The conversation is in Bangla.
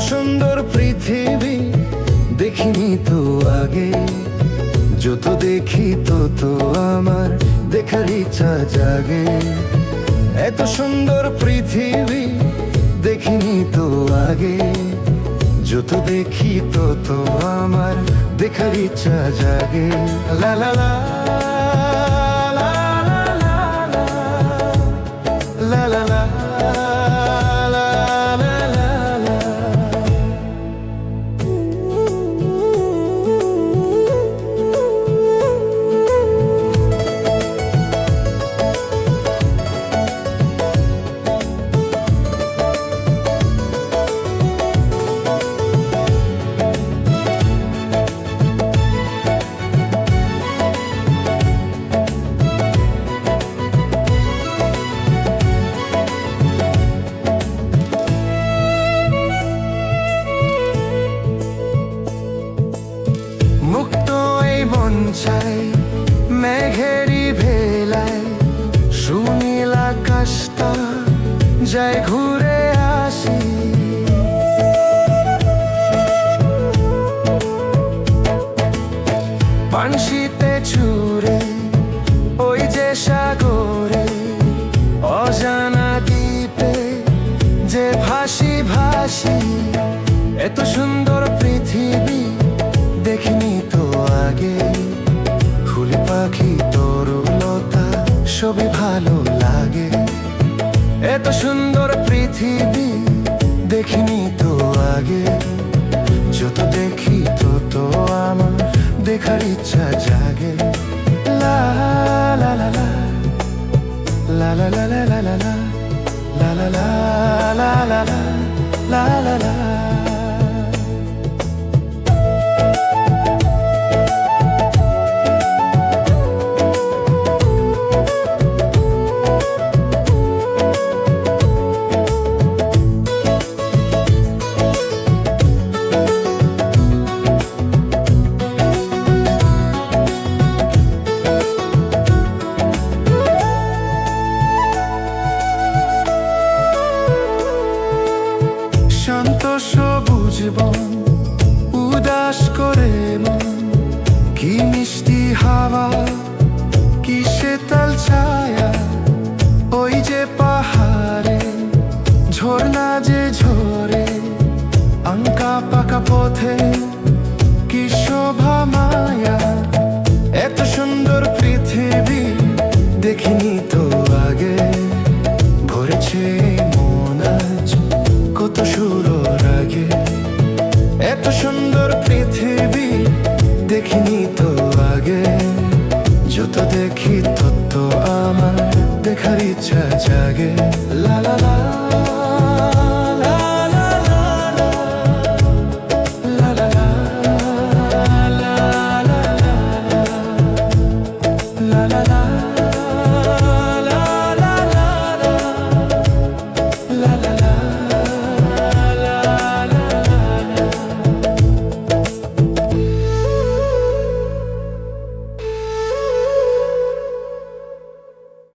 সুন্দর পৃথিবী দেখিনি তো আগে। যত দেখি তত আমার দেখার ইচ্ছা জাগে। এত সুন্দর পৃথিবী দেখিনি তো আগে। যত দেখি তত আমার দেখার ইচ্ছা জাগে। লা লা লা। মন চাই মেঘেরি ভেলায়, সুনীল আকাশটা যাই ঘুরে আসি। পানশিতে ছুড়ে, ওই যে সাগরে, অজানা দ্বীপে যে ভাসি ভাসি, এত সুন্দর পৃথিবী দেখিনি তো আগে। যত দেখি তত আমার দেখার ইচ্ছা জাগে। লা সবুজ বন উদাস করে মন। কি মিষ্টি হাওয়া কি শীতল ছায়া। ওই যে পাহাড়ে, ঝর্ণা যে ঝরে। আঙ্কা পাকা পথে কি শোভা মায়া? যত দেখি তত আমার দেখার ইচ্ছা জাগে লা লা লা লা লা